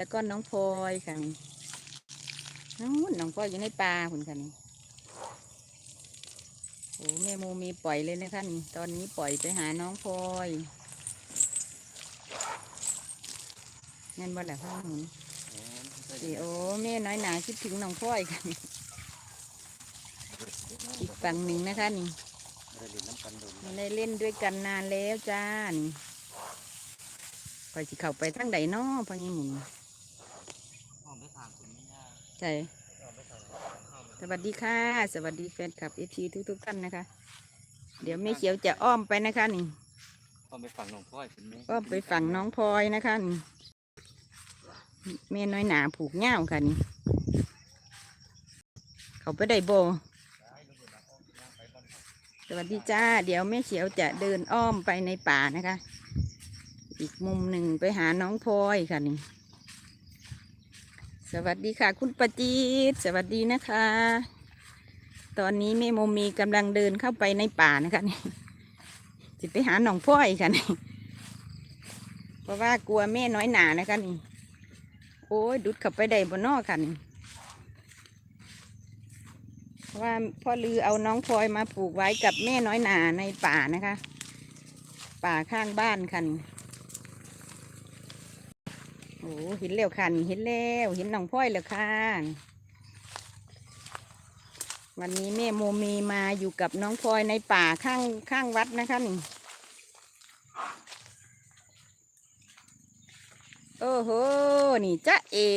แล้วก็น้องพลอยค่ะนู้นน้องพลอยอยู่ในป่าคุณค่ะนี่โอ้แม่โมมีปล่อยเลยนะคะนี่ตอนนี้ปล่อยไปหาน้องพลอยนั่นบ่แหละพ่อหนุนสิโอ้แม่น้อยหนาคิดถึงน้องพลอยค่ะนี่อีกฝั่งหนึ่งนะคะนี่ได้เล่นน้ำกันโดนไม่ได้เล่นด้วยกันนานแล้วจ้านี่คอยสิเข้าไปทางใดน้อพอยี่หมุน ห้องไปทางคุณไม่ยาก ใช่ห้องไปทางห้องสวัสดีค่ะ สวัสดีแฟนคลับเอทีทุกทุกๆท่านนะคะ เดี๋ยวแม่เขียวจะอ้อมไปนะคะนี่ห้องไปฝั่งหลวงพ่อยคุณแม่อ้อมไปฝั่งน้องพลอยนะคะนี่แม่น้อยหนาผูกเง่าค่ะนี่เขาไปได้โบ สวัสดีจ้า เดี๋ยวแม่เขียวจะเดินอ้อมไปในป่านะคะ อีกมุมหนึ่งไปหาน้องพลอยค่ะนี่ สวัสดีค่ะ คุณประจีตสวัสดีนะคะ ตอนนี้แม่โมมีกำลังเดินเข้าไปในป่านะคะนี่จะไปหาหนองพลอยค่ะนี่เพราะว่ากลัวแม่น้อยหนานะคะนี่โอ้ยดุดข้าไปได้บนนอกค่ะนี่เพราะว่าพ่อลือเอาน้องพลอยมาปลูกไว้กับแม่น้อยหนาในป่านะคะ ป่าข้างบ้านค่ะนี่ โอ้เห็นแล้วค่ะนี่เห็นแล้วเห็นน้องพลอยแล้วค่ะ วันนี้แม่โมมีมาอยู่กับน้องพลอยในป่าข้างข้างวัดนะคะนี่โอ้โห นี่จ้าเอ๋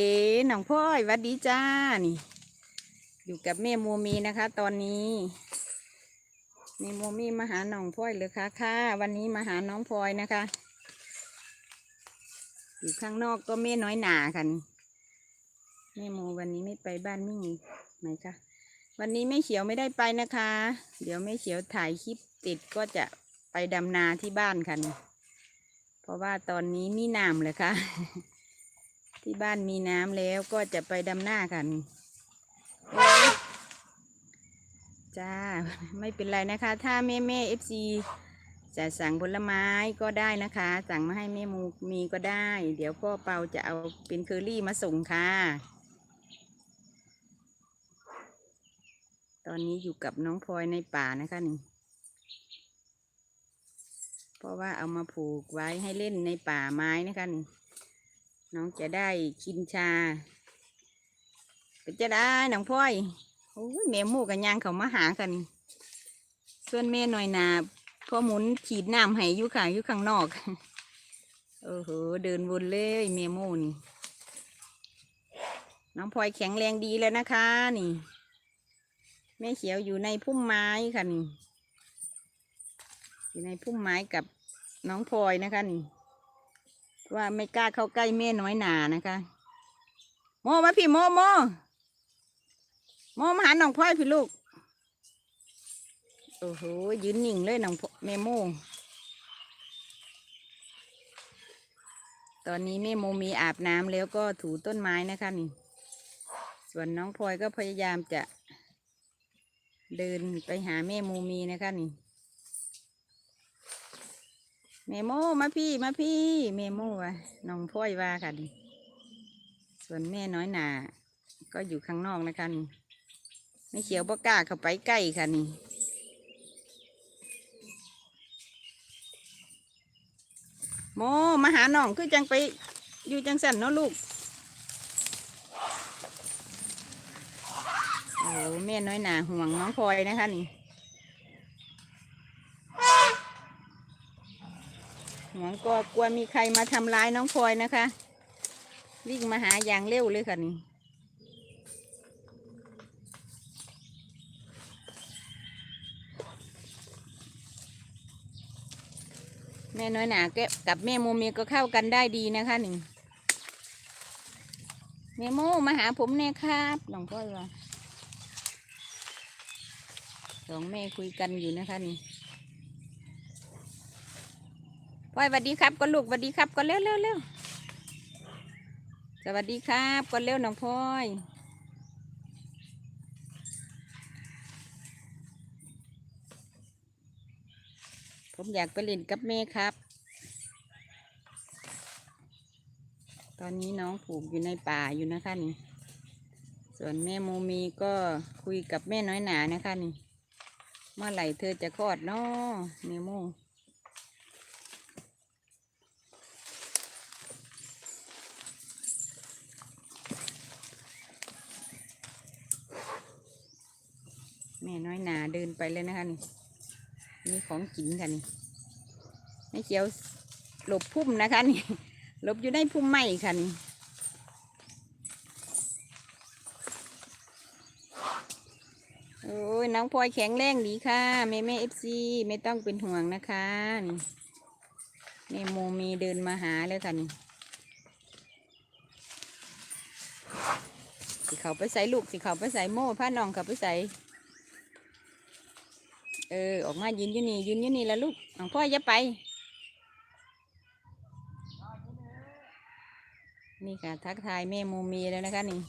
น้องพลอยวัดดีจ้านี่ อยู่กับแม่โมมีนะคะ ตอนนี้แม่โมมีมาหาน้องพลอยเลยค่ะค่ะ วันนี้มาหาน้องพลอยนะคะ อยู่ข้างนอกก็แม่น้อยหนาค่ะนี่แม่โมวันนี้ไม่ไปบ้านมิ่งไหนคะวันนี้แม่เขียวไม่ได้ไปนะคะ เดี๋ยวแม่เขียวถ่ายคลิปติดก็จะไปดำนาที่บ้านค่ะนี่เพราะว่าตอนนี้มีน้ำเลยค่ะ ที่บ้านมีน้ำแล้วก็จะไปดำนาค่ะนี่โอ้ยจ้า ไม่เป็นไรนะคะ ถ้าแม่แม่เอฟซี จะสั่งผลไม้ก็ได้นะคะ สั่งมาให้แม่มูมีก็ได้ เดี๋ยวพ่อเปาจะเอาเป็นเคอรี่มาส่งค่ะ ตอนนี้อยู่กับน้องพลอยในป่านะคะนี่เพราะว่าเอามาผูกไว้ให้เล่นในป่าไม้นะคะนี่น้องจะได้กินชาเป็นจะได้น้องพลอยโอ้ยแม่มูกับยางเขามาหากัน ส่วนแม่หน่อยนา พอหมุนฉีดน้ำให้อยู่ค่ะอยู่ข้างนอกโอ้โหเดินวนเลยเมโมนี่น้องพลอยแข็งแรงดีแล้วนะคะนี่ แม่เขียวอยู่ในพุ่มไม้ค่ะนี่ อยู่ในพุ่มไม้กับน้องพลอยนะคะนี่ ว่าไม่กล้าเข้าใกล้แม่น้อยหนานะคะ โมมาพี่โมโมโมมาหาน้องพลอยพี่ลูก โอ้โหยืนนิ่งเลยน้องพแม่โมตอนนี้แม่โมมีอาบน้ำแล้วก็ถูต้นไม้นะคะนี่ ส่วนน้องพลอยก็พยายามจะ เดินไปหาแม่โมมีนะคะนี่แม่โมมาพี่มาพี่แม่โมวะน้องพลอยว่าค่ะนี่ส่วนแม่น้อยหนาก็อยู่ข้างนอกนะคะนี่ไม่เขียวบ่กล้าเข้าไปใกล้ค่ะนี่ โมมาหาน้องคือจังไปอยู่จังสันเนาะลูก โอ้แม่น้อยหนาห่วงน้องพลอยนะคะนี่ห่วงก็กลัวมีใครมาทำร้ายน้องพลอยนะคะ วิ่งมาหาอย่างเร็วเลยค่ะนี่ แม่น้อยหนาแกกับแม่โมเมีก็เข้ากันได้ดีนะคะหนี่งแม่โมมาหาผมเนี่ยครับน้องพ่อยว่าสองแม่คุยกันอยู่นะคะนี่พ่อยสวัสดีครับก็ลูกสวัสดีครับก็เร็วเร็วเร็วสวัสดีครับก็เร็วน้องพ่อย ผมอยากไปเล่นกับแม่ครับ ตอนนี้น้องผูกอยู่ในป่าอยู่นะคะนี่ ส่วนแม่โมมีก็คุยกับแม่น้อยหนานะคะนี่ เมื่อไหร่เธอจะคลอดนาะเนโมแม่น้อยหนาเดินไปเลยนะคะนี่ นี่ของกินค่ะนี่ไม่เขียวหลบพุ่มนะคะนี่หลบอยู่ในพุ่มไม้ค่ะนี่โอ้ยน้องพลอยแข็งแรงดีค่ะแม่แม่เอฟซีไม่ต้องเป็นห่วงนะคะนี่แม่โมมีเดินมาหาเลยค่ะนี่สิเขาไปใส่ลูกสิเขาไปใส่โม่ผ้าน้องเขาไปใส่ เออ ออกมายืนอยู่นี่ยืนอยู่นี่แล้วลูกน้องพลออย่าไป นี่ค่ะ ทักทายแม่โมมีแล้วนะคะนี่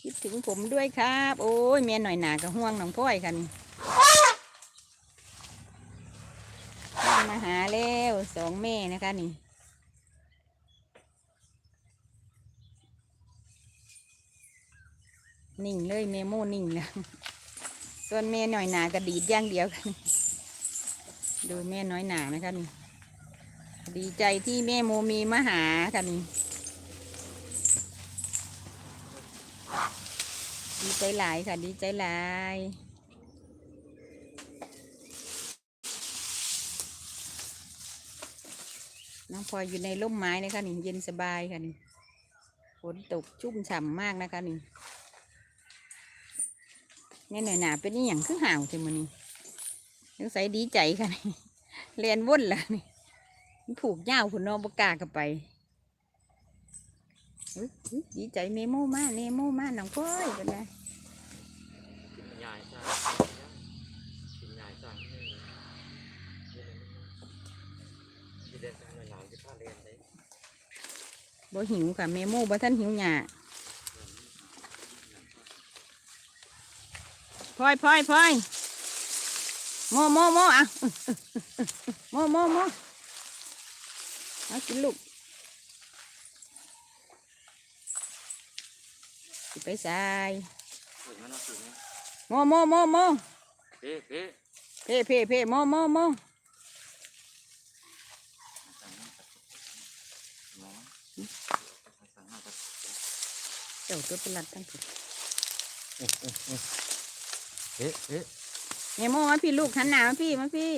คิดถึงผมด้วยครับ โอ้ยเมียหน่อยหนากับห่วงน้องพ่อยค่ะนี่มาหาแล้วสองแม่นะคะนี่นิ่งเลยเมโมนิ่งแล้ว ส่วนแม่น่อยหนากระดีดอย่างเดียวกันดูแม่น้อยหนานะคะนี่ดีใจที่แม่โมมีมาหาค่ะนี่ดีใจหลายค่ะ ดีใจหลายน้องพลอยอยู่ในร่มไม้นะคะนี่เย็นสบายค่ะนี่ฝนตกชุ่มฉ่ำมากนะคะนี่ แม่หน่อยหนาเป็นนี่อย่างคือห่าวใช่ไหมอนี่ยังใส่ดีใจค่ะนี่เรียนวุ่นละนี่มันผูกย่าวคุณนองบกล้ากับไปดีใจเนโมมากเนโมมากน้องพลอยกินนยายจ้าที่เดินทางหนาวที่พาเรียบ่หิวค่ะเมโมบ่ท่านหิวหยา พลอยพลอยพลอยโมโมโมอะโมโมโมเอากินลูกสิไปใส่ถึงแล้วเนาะถึงแล้วโมโมโมโมเอ๊ะเอ๊ะเพ่เพ่เพ่โมโมโมสั่งน้ำตัดหมอสั่งน้ำตัดเจ้าตัวเป็นหลัดทั้งผิด เอ๊ะเอ๊ะเอ๊ะเมโมมาพี่ลูกหันหน้ามาพี่มาพี่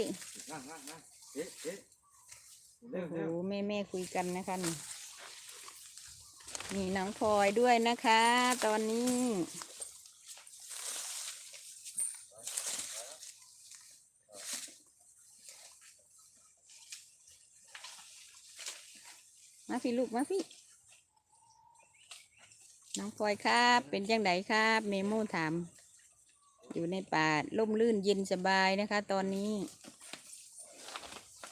นั่งนั่งนั่งเอ๊ะเอ๊ะเร็โอ้วโหเร็วแม่แม่คุยกันนะคะนี่มีน้องพลอยด้วยนะคะ ตอนนี้มาพี่ลูกมาพี่ น้องพลอยครับ เป็นจังไดครับ เมโมถาม อยู่ในป่าร่มรื่นเย็นสบายนะคะ ตอนนี้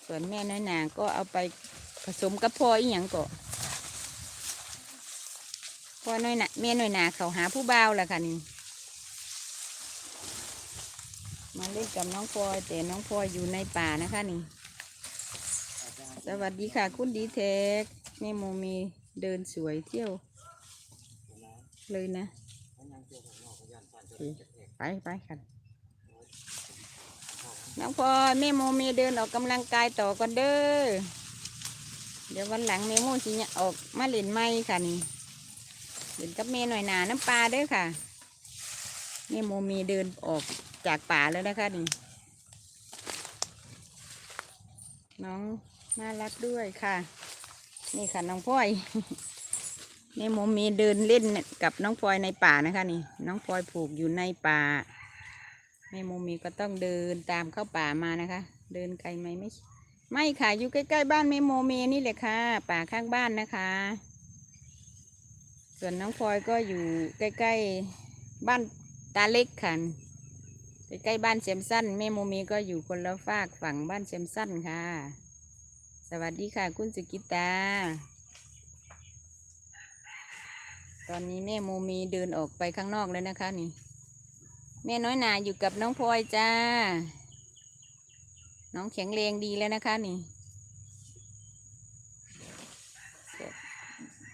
ส่วนแม่น้อยหนาก็เอาไปผสมกับพ่ออีหยังก็พ่อน้อยหนาแม่น้อยหนาเขาหาผู้บ่าวแหละค่ะนี่มาเล่นกับน้องพลอยแต่น้องพลอยอยู่ในป่านะคะนี่ สวัสดีค่ะ คุณดีเทคแม่โมมีเดินสวยเที่ยว เลยนะ ไปไปค่ะน้องพลอยแม่โมมีเดินออกกำลังกายต่อกันเด้อเดี๋ยววันหลังแม่โมสิเนี่ยออกมาเล่นไม้ค่ะนี่เล่นกับแม่หน่อยหนาน้ำปลาเด้อค่ะแม่โมมีเดินออกจากป่าแล้วนะคะนี่น้องน่ารักด้วยค่ะ นี่ค่ะน้องพลอย แม่โมมีเดินเล่นกับน้องพลอยในป่านะคะนี่ น้องพลอยผูกอยู่ในป่าแม่โมมีก็ต้องเดินตามเข้าป่ามานะคะ เดินไกลไหมไม่ไม่ค่ะอยู่ใกล้ๆบ้านแม่โมมีนี่แหละค่ะ ป่าข้างบ้านนะคะ ส่วนน้องพลอยก็อยู่ใกล้ๆบ้านตาเล็กค่ะใกล้ๆบ้านเซมสั้นแม่โมมีก็อยู่คนละฝากฝั่งบ้านเซมสั้นค่ะ สวัสดีค่ะ คุณสุกิตา ตอนนี้แม่โมมีเดินออกไปข้างนอกแล้วนะคะนี่ แม่น้อยนาอยู่กับน้องพลอยจ้า น้องแข็งแรงดีแล้วนะคะนี่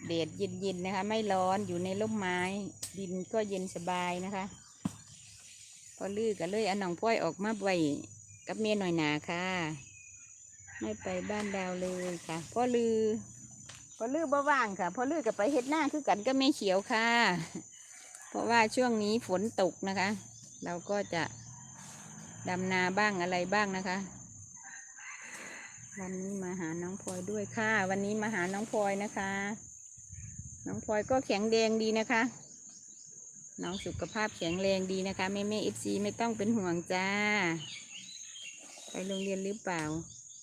เดดเย็นๆนะคะ ไม่ร้อนอยู่ในร่มไม้ ดินก็เย็นสบายนะคะพอลือกันเลยเอาน้องพ้อยออกมาไว้กับเมียหน่อยหนาค่ะ ไม่ไปบ้านดาวเลยค่ะพ่อลือ อลือบ่ว่างค่ะ พอลือกับไปเฮ็ดหน้าคือกันก็ไม่เขียวค่ะ เพราะว่าช่วงนี้ฝนตกนะคะ เราก็จะดำนาบ้างอะไรบ้างนะคะ วันนี้มาหาน้องพลอยด้วยค่ะ วันนี้มาหาน้องพลอยนะคะ น้องพลอยก็แข็งแรงดีนะคะ น้องสุขภาพแข็งแรงดีนะคะแม่แม่เอฟซีไม่ต้องเป็นห่วงจ้า ไปโรงเรียนหรือเปล่า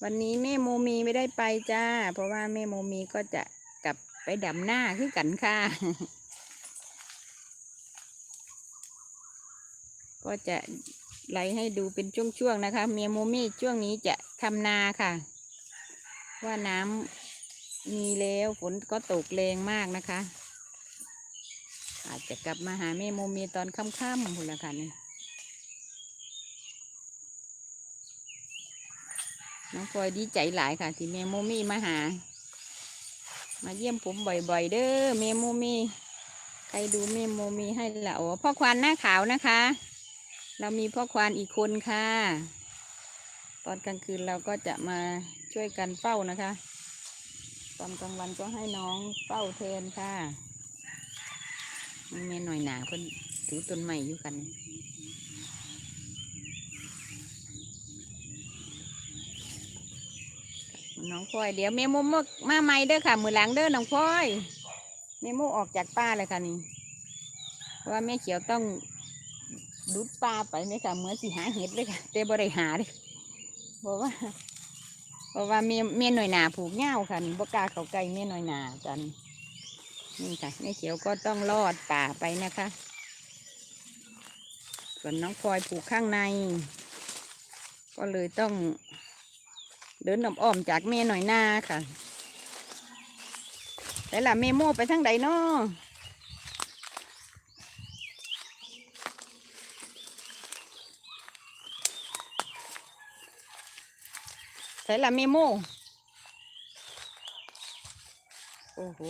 วันนี้แม่โมมีไม่ได้ไปจ้า เพราะว่าแม่โมมีก็จะกลับไปดำหน้าคือกันค่ะ ก็จะไล่ให้ดูเป็นช่วงๆนะคะ เมียโมมี่ช่วงนี้จะทำนาค่ะ ว่าน้ำมีแล้วฝนก็ตกแรงมากนะคะ อาจจะกลับมาหาแม่โมมีตอนค่ำๆพุ่นละค่ะนี่ น้องพลอยดีใจหลายค่ะ ที่แม่โมมี่มาหา มาเยี่ยมผมบ่อยๆ เด้อแม่โมมี่ใครดูแม่โมมี่ให้ละโอ้พ่อควานหน้าขาวนะคะ เรามีพ่อควานอีกคนค่ะ ตอนกลางคืนเราก็จะมาช่วยกันเฝ้านะคะ ตอนกลางวันก็ให้น้องเฝ้าแทนค่ะมันเมียหน่อยหนาเพิ่นถือต้นใหม่อยู่กัน น้องพลอยเดี๋ยวเมโมมามาใหม่เด้อค่ะ มือหลังเด้อน้องพลอยเมโมออกจากป้าเลยค่ะนี่เพราะว่าแม่เขียวต้องดุดปลาไปไหมคะเหมือนสิหาเห็ดเลยค่ะแต่บ่ได้หาเลยบอกว่าเพราะว่าเมียเมียหน่อยหนาผูกเง่าค่ะนี่บกล้าเขาใกล้เมียหน่อยหนากันนี่ค่ะแม่เขียวก็ต้องลอดป่าไปนะคะ ส่วนน้องพลอยผูกข้างใน ก็เลยต้อง เดินอ้อมจากเมหน่อยหนาค่ะแต่ละเมโมไปทางใดนาะใส่ละเมโม โอ้โห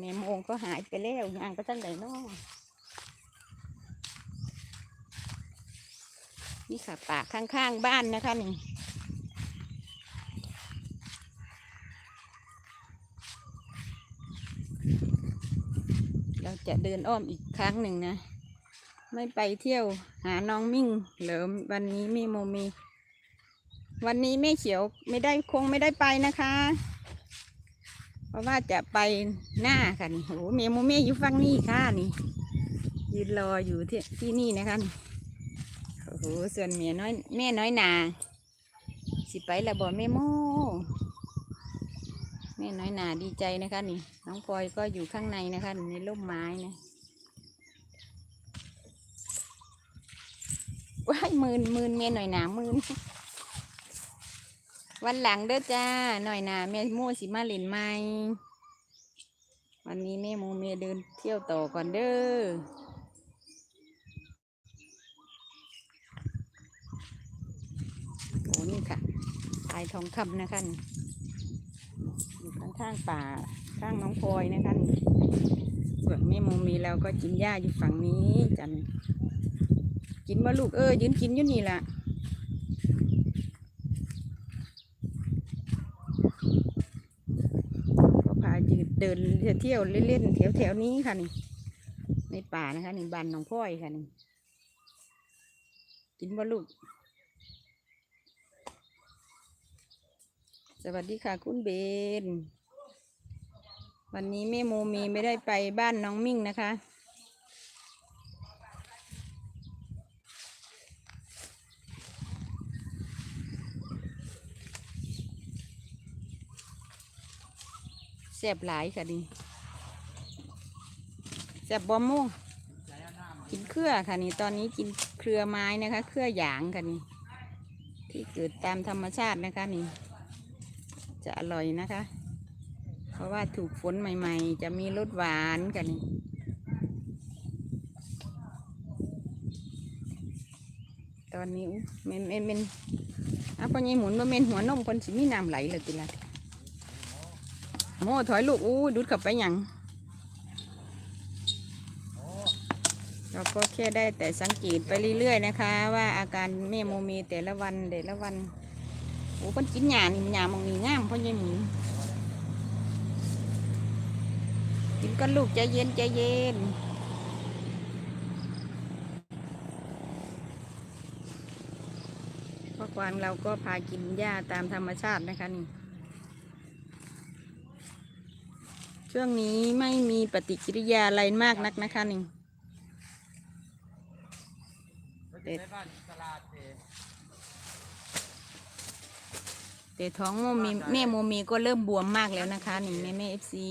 เมโมก็หายไปแล้วยางไปตั้งไหนนาะนี่ค่ะป่าข้างๆบ้านนะคะนี่ เรา จะเดินอ้อมอีกครั้งหนึ่งนะ ไม่ไปเที่ยวหาน้องมิ่งเหลิมวันนี้ไมีโมมี วันนี้แม่เขียวไม่ได้คงไม่ได้ไปนะคะ เพราะว่าจะไปหน้าค่ะนี่โอ้โหเมียโมเมอยู่ฝั่งนี้ค่ะนี่ยืนรออยู่ที่ที่นี่นะคะโอ้โหส่วนเมียน้อยแม่น้อยนา สิไปละบ่แม่โม แม่น้อยหนาดีใจนะคะนี่น้องพลอยก็อยู่ข้างในนะคะในร่มไม้นะว้ายมืนมืนเมียหน่อยหนามืนวันหลังเด้อจ้าหน่อยหนะแม่โมสิมาเล่นไหมวันนี้แม่โมเมเดินเที่ยวต่อก่อนเด้อโอ้นี่ค่ะลายทองคำนะคะนี่ ข้างป่าข้างน้องพลอยนะคะส่วนแม่โมมีเราก็กินหญ้าอยู่ฝั่งนี้จันกินบ่ลูกเออยืนกินอยู่นี่ละก็พายืดเดินเที่ยวเล่นๆแถวแถวๆนี้ค่ะนี่ในป่านะคะนี่บ้านหนองพ้อยค่ะนี่กินบ่ลูก สวัสดีค่ะคุณเบน วันนี้แม่โมมีไม่ได้ไปบ้านน้องมิ่งนะคะแซ่บหลายค่ะนี่แซ่บบอมม่งกินเครือค่ะนี่ตอนนี้กินเครือไม้นะคะ เครือหยางค่ะนี่ที่เกิดตามธรรมชาตินะคะนี่ จะอร่อยนะคะ เพราะว่าถูกฝนใหม่ ๆ จะมีรสหวานกันนี่ตอนนี้เมนเมนเมนอะพอยี่หมุนมาเมนหัวนมคนสิมีน้ำไหลเลยติละโม่ถอยลูกอู้ดูดขับไปยังเราก็แค่ได้แต่สังเกตไปเรื่อยๆนะคะ ว่าอาการแม่โมมีแต่ละวันแต่ละวันโอ้คนกินหยานี่หยามองมีง่ามพอยี่หมุน กินก็ลูกใจเย็นใจเย็นพราะควานเราก็พากินหญ้าตามธรรมชาตินะคะนี่ ช่วงนี้ไม่มีปฏิกิริยาอะไรมากนักนะคะนี่ เราจะได้บ้านอิสลาดเอง แต่ท้องโมมีแม่โมมีก็เริ่มบวมมากแล้วนะคะนี่แม่แม่เอฟซี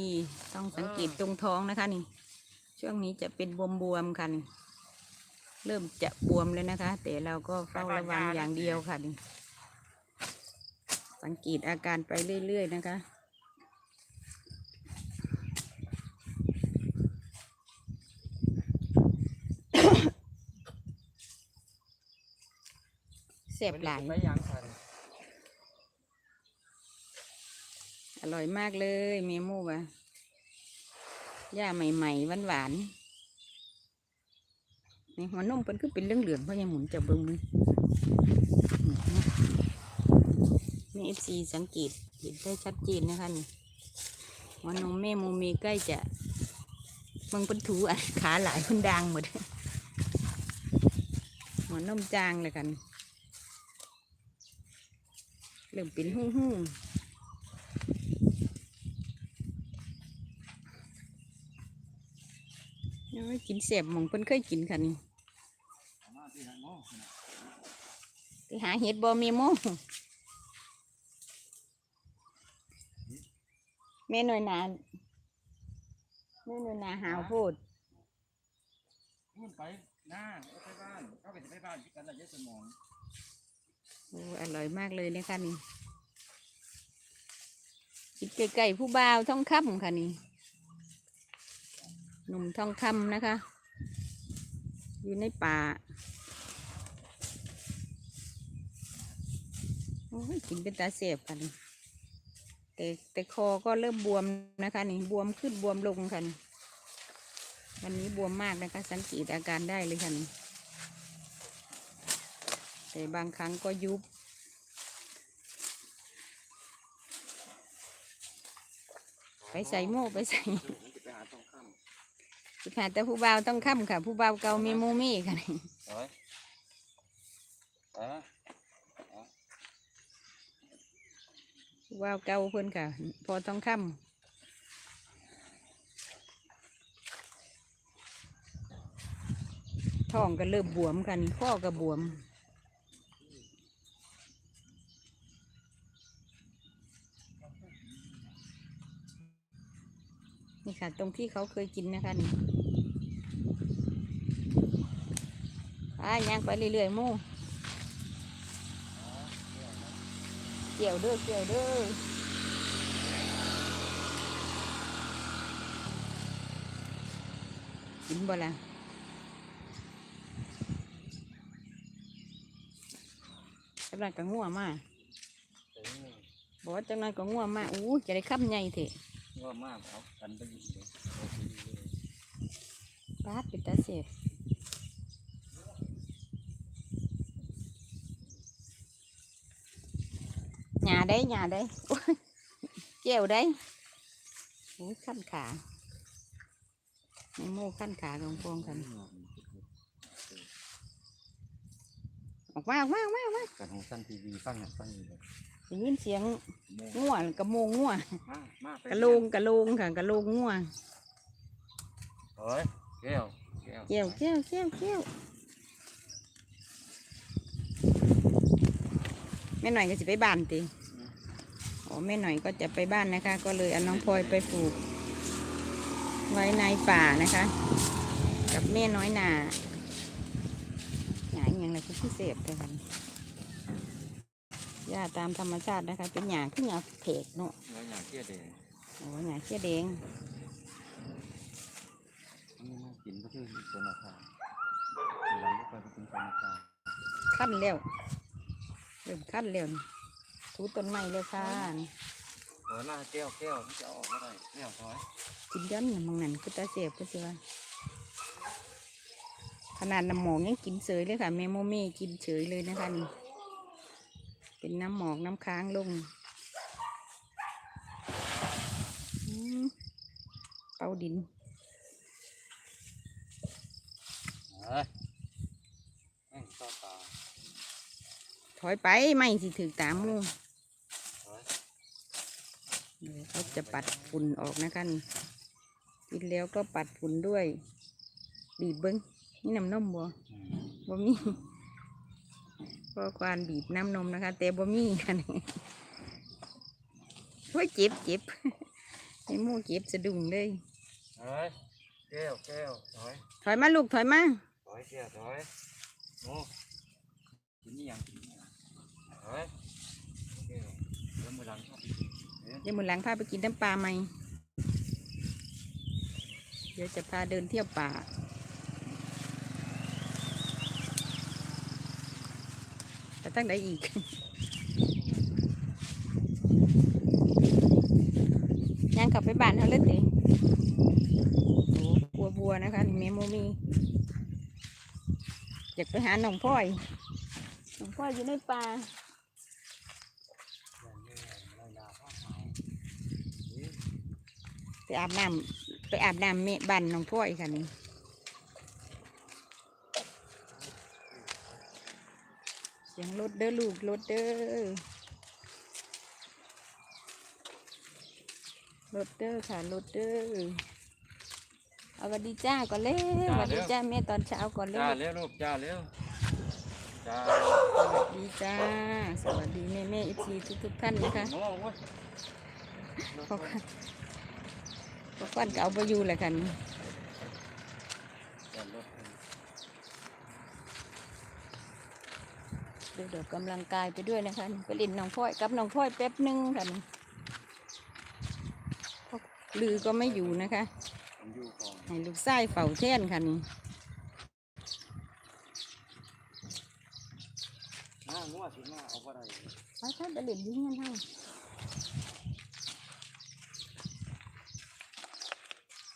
ต้องสังเกตตรงท้องนะคะนี่ ช่วงนี้จะเป็นบวมบวมๆค่ะนี่เริ่มจะบวมแล้วนะคะ แต่เราก็เฝ้าระวังอย่างเดียวค่ะนี่สังเกตอาการไปเรื่อยๆนะคะเสียบหลาย ไม่ยังทัน อ ร่อยมากเลยเมมูวะย่าใหม่ๆหวานๆในหัวนมเพิ่นคือเป็นเรื่องเหลืองเพราะยังหมุนจะเบิ้งมือนี่เอฟซีสังเกตเห็นได้ชัดเจนนะคะนี่หัวนมแม่มูมีใกล้จะเบิ่งเป็นถูอะขาหลายคนดังหมดหัวนมจางเลยกันเริ่มเป็นหู้หู้ๆยังไม่ กินเสียบหมองเพิ่นเคยกินค่ะนี่มาที่ไหนโม่ไปหาเห็ดบอมีโมแม่หน่อยนาแม่หน่อยนาหาวโพดนู่นไปหน้าก็ไปบ้านเขาก็จะไปบ้านที่กันระยะสมองโอ้อร่อยมากเลยนะคะนี่กินไก่ๆผู้บ่าวท่องคำค่ะนี่ หนุ่มท่องคำนะคะ อยู่ในป่าโอ้ยกินเป็นตาเสียบค่ะนี่แต่แต่คอก็เริ่มบวมนะคะนี่บวมขึ้นบวมลงค่ะนี่วันนี้บวมมากนะคะ สังเกตอาการได้เลยค่ะนี่แต่บางครั้งก็ยุบ ไปใส่โม่ไปใส่ สิค่ะแต่ผู้บ่าวต้องค้ำค่ะ ผู้บ่าวเก่ามีโมมี่ค่ะนี่เฮ้ยเอ้ยผู้บ่าวเก่าเพิ่นค่ะ พอต้องค้ำท้องก็เริ่มบวมค่ะนี่ข้อก็บวมนี่ค่ะ ตรงที่เขาเคยกินนะคะนี่อ่า ย่างไปเรื่อยๆหมู่เกี่ยวเด้อเกี่ยวเด้อกินบ่ล่ะจังนั้นก็ง่วมากเอ้ยบอกว่าจังนั้นก็ง่วมากอู้จะได้ขับใหญ่เถอะง่วงมากเอากันไปอยู่เลยปาดเป็นตาเสีย หยาได้หยาได้โอ้ยเกี่ยวได้โอ้ยขั้นขาในโม่ขั้นขาของพวงกันออกมาออกมาออกมาออกมากันของสั้นทีวีฟังอย่างฟังอยู่เลยได้ยินเสียงโม่ง่วกระโมงง่วมามาไปกระโลงกระโลงค่ะกระโลงง่วเฮ้ยแก้วแก้วเกี่ยวเกี่ยวเกี่ยวเกี่ยวแม่หน่อยก็จะไปบ้านติอ๋อ แม่หน่อยก็จะไปบ้านนะคะ ก็เลยเอาน้องพลอยไปปลูก ไว้ในป่านะคะ กับแม่น้อยนาหยาอหย่างไรก็พิเศษเลยค่ะหญ้าตามธรรมชาตินะคะ เป็นหยาขึ้นหยาเพกเนาะเนื้ออย่างเกี้ยเดงโอ้หยาเขี้ยแดงนี่น่ากินก็คือสวนมะพร้าวหลังก็ไปเป็นสวนมะพร้าวขั้นแล้วเริ่มขั้นแล้วนี่ ถูต้นไม้แล้วค่ะเออหน้าแก้วแก้วมันจะเอาออกไม่ได้แก้วถอยกินย้อนอย่างมังนั่นก็ตาเสียบก็สิว่าขนาดน้ำหมอกยังกินเฉยเลยค่ะแม่โมเม่กินเฉยเลยนะคะนี่เป็นน้ำหมอกน้ำค้างลงอืมเป่าดินเฮ้ยแม่งต่อตาถอยไปไม่สิถือตามหมู เฮ้ย เดี๋ยวเขา จะปัดฝุ่นออกนะคะนี่กินแล้วก็ปัดฝุ่นด้วย บีบเบิ้งนี่น้ำนมบัวอืมบ่มีก็ควานบีบน้ำนมนะคะ แต่บ่มีค่ะนี่โอ้ยเจ็บเจ็บไอ้หมูเจ็บสะดุ้งเลยเฮ้ยแก้วแก้วถอยถอยมาลูกถอยมาถอยแก้วถอยโอ้กินนี่ยังกินนี่ยังเฮ้ยแก้วเดี๋ยวมือหลังชอบไปกิน เดี๋ยวมือหลังพาไปกินน้ำปลาไหม เดี๋ยวจะพาเดินเที่ยวป่า แต่ตั้งไหนอีกย่างกลับไปบ้านเขาเลยติโอ้กลัวบัวนะคะแม่โมมี อยากไปหาหนองพ่อยหนองพ่อยอยู่ในป่า ไปอาบน้ำไปอาบน้ำเมะบันน้องพ่อยค่ะนี่เสียงรถเด้อลูกรถเด้อรถเด้อค่ะรถเด้อเอาสวัสดีจ้าก่อนเลยสวัสดีจ้าแม่ตอนเช้าก่อนเลยจ้าเร็วลูกจ้าเร็วจ้าสวัสดีจ้า สวัสดีแม่แม่เอฟซีทุกทุกๆท่านนะคะ โอ้โหพอควันพอควันก็เอาไปอยู่แหละค่ะนี่จ้ารถเดี๋ยวเดี๋ยวกำลังกายไปด้วยนะคะนี่ไปเล่นน้องพ่อยกับน้องพ่อยแป๊บหนึงค่ะนี่เพราะลือก็ไม่อยู่นะคะผมอยู่ก่อนให้ลูกไส้เฝ้าแท่นค่ะนี่หน้างัวสิหน้าเอาอะไรไปถ้าไปเล่นยิงกันให้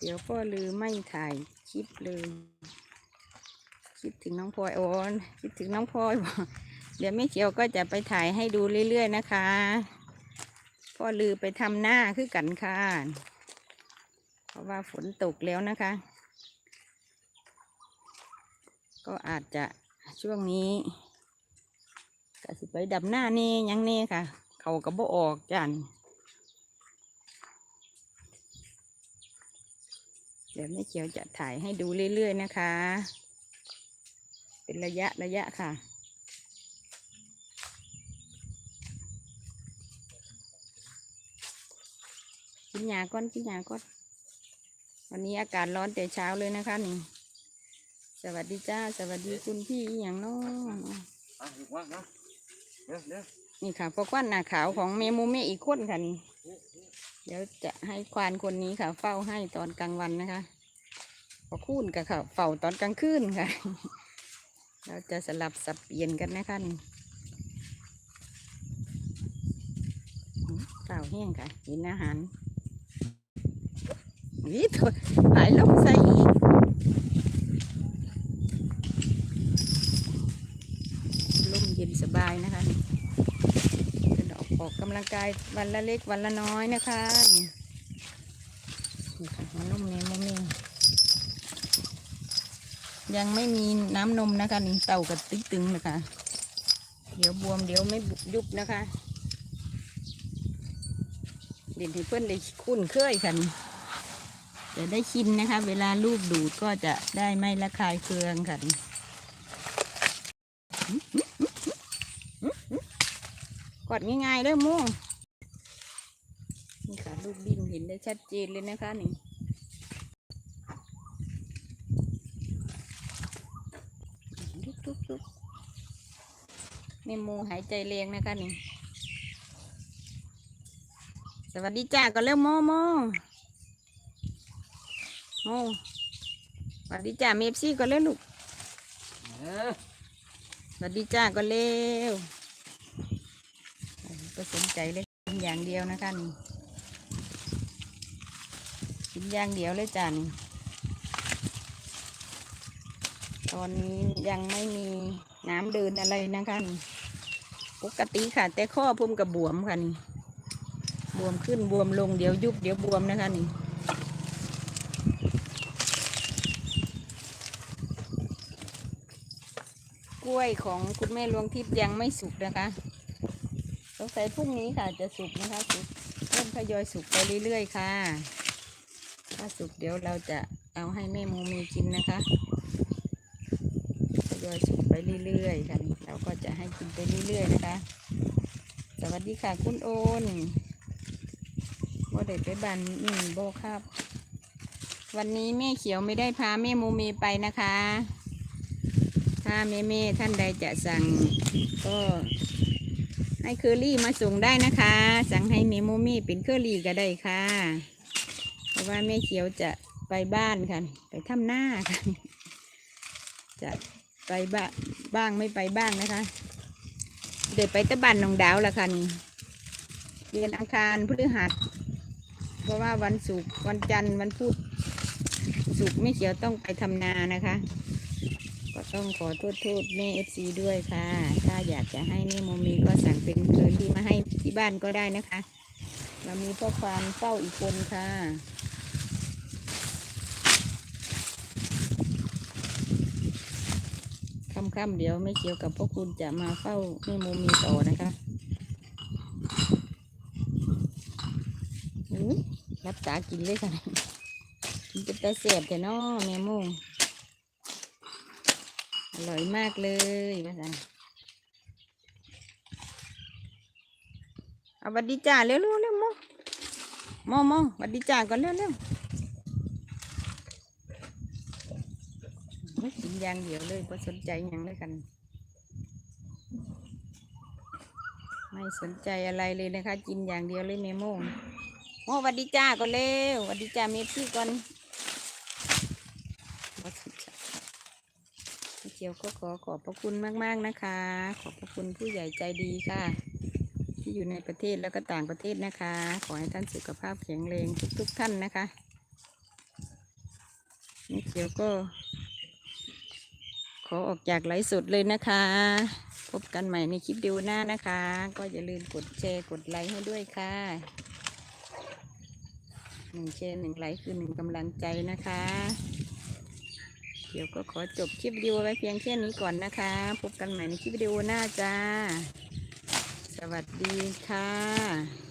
เดี๋ยวพ่อลือไม่ถ่ายคลิปเลย คิดถึงน้องพลอยโอนคิดถึงน้องพลอยบอกเดี๋ยวไม่เขียวก็จะไปถ่ายให้ดูเรื่อยๆนะคะ พ่อลือไปทำหน้าคือกันค่ะเพราะว่าฝนตกแล้วนะคะ ก็อาจจะช่วงนี้ก็สิไปดับหน้านี่ยังนี่ค่ะ เขากระโบออกจัน ดี๋ยวแม่เขียวจะถ่ายให้ดูเรื่อยๆนะคะ เป็นระยะระยะค่ะ กินยาก้อนกินยาก้อนวันนี้อากาศร้อนแต่เช้าเลยนะคะนี่ สวัสดีจ้า สวัสดีคุณพี่อหย่างน้องอะลูกว่านะเร็วเร็วนี่ค่ะพอควันหนาขาวของเมมูเมอีกคนค่ะนี่ เดี๋ยวจะให้ควานคนนี้ค่ะ เฝ้าให้ตอนกลางวันนะคะพอคูนกับค่ะ เฝ้าตอนกลางคืนค่ะ เราจะสลับสับเปลี่ยนกันนะคะเฝ้าแห้งค่ะกินอาหารนี่ตัวหายลงใส่อีกลมเย็นสบายนะคะ ออกกำลังกายวันละเล็กวันละน้อยนะคะนี่ค่ะหัวนมเนมโมเมยังไม่มีน้ำนมนะคะนี่เต่ากับติ๊กตึงนะคะ เดี๋ยวบวมเดี๋ยวไม่ยุบนะคะ เด่นให้เพื่อนได้คุ้นเคยกันจะได้ชินนะคะ เวลาลูกดูดก็จะได้ไม่ระคายเคืองค่ะ กดง่ายๆเด้อหมูนี่ค่ะลูกดิ้นเห็นได้ชัดเจนเลยนะคะนี่ลุกลุกลุกนี่หมูหายใจแรงนะคะนี่ สวัสดีจ้าก็เร็วโมโมโมสวัสดีจ้าเมฟซี่ก็เร็วลูกเร็วสวัสดีจ้าก็เร็วก็สนใจ เลยกินอย่างเดียวนะคะนี่กินอย่างเดียวเลยจ้านี่ตอนนี้ยังไม่มีน้ำเดินอะไรนะคะนี่ปกติค่ะ แต่ข้อพุ่มกับบวมค่ะนี่บวมขึ้นบวมลงเดี๋ยวยุบเดี๋ยวบวมนะคะนี่กล้วยของคุณแม่หลวงทิพย์ยังไม่สุกนะคะ งสัยพรุ่งนี้ค่ะจะสุกนะคะสุกเริ่มทยอยสุกไปเรื่อยๆค่ะ ถ้าสุกเดี๋ยวเราจะเอาให้แม่โมมีกินนะคะทยอยสุกไปเรื่อยๆค่ะเราก็จะให้กินไปเรื่อยๆนะคะ สวัสดีค่ะคุณโอนว่าได้ไปบันนี่โบครับ วันนี้แม่เขียวไม่ได้พาแม่โมมีไปนะคะ ถ้าแม่เม่ท่านใดจะสั่งก็ ให้เคอรี่มาส่งได้นะคะ สั่งให้เมโมมี่เป็นเคอรี่ก็ได้ค่ะ เพราะว่าแม่เขียวจะไปบ้านค่ะ ไปทำหน้าค่ะ จะไปบ้าบ้างไม่ไปบ้างนะคะ เดี๋ยวไปตะบันหนองดาวละค่ะนี่เรียนอังคารพฤหัส เพราะว่าวันศุกร์วันจันทร์วันพุธศุกร์แม่เขียวต้องไปทำนานะคะ ก็ต้องขอโทษโทษแม่เอฟซีด้วยค่ะ ถ้าอยากจะให้แม่โมมีก็สั่งเป็นเคอรี่มาให้ที่บ้านก็ได้นะคะ เรามีพ่อควานเฝ้าอีกคนค่ะค่ำๆเดี๋ยวไม่เกี่ยวกับพวกคุณจะมาเฝ้าแม่โมมีต่อนะคะรับตากินเลยค่ะ กินเป็นตาเสียบแต่น้อแม่โม ร่อยมากเลยมาสั่นเอาหวัดดีจ่าเร็วเร็วเร็วโมโมโมหวัดดีจ่าก่อนเร็วเร็วไม่กินอย่างเดียวเลยไม่สนใจอย่างเลยกัน ไม่สนใจอะไรเลยนะคะ กินอย่างเดียวเลยเมโมโมหวัดดีจ่าก่อนเร็วหวัดดีจ่าเมพี่ก่อนบ่สนใจ พี่เกียวก็ขอขอบพระคุณมาก ๆนะคะ ขอบพระคุณผู้ใหญ่ใจดีค่ะ ที่อยู่ในประเทศแล้วก็ต่างประเทศนะคะ ขอให้ท่านสุขภาพแข็งแรงทุกๆท่านนะคะพี่เกียวก็ ขอออกจากไลฟ์สดเลยนะคะ พบกันใหม่ในคลิปดียวหน้านะคะ ก็อย่าลืมกดแชร์กดไลค์ให้ด้วยค่ะหนึ่งแชร์หนึ่งไลค์คือหนึ่งกำลังใจนะคะ เดี๋ยวก็ขอจบคลิปวิดีโอไว้เพียงแค่นี้ก่อนนะคะ พบกันใหม่ในคลิปวิดีโอหน้าจ้า สวัสดีค่ะ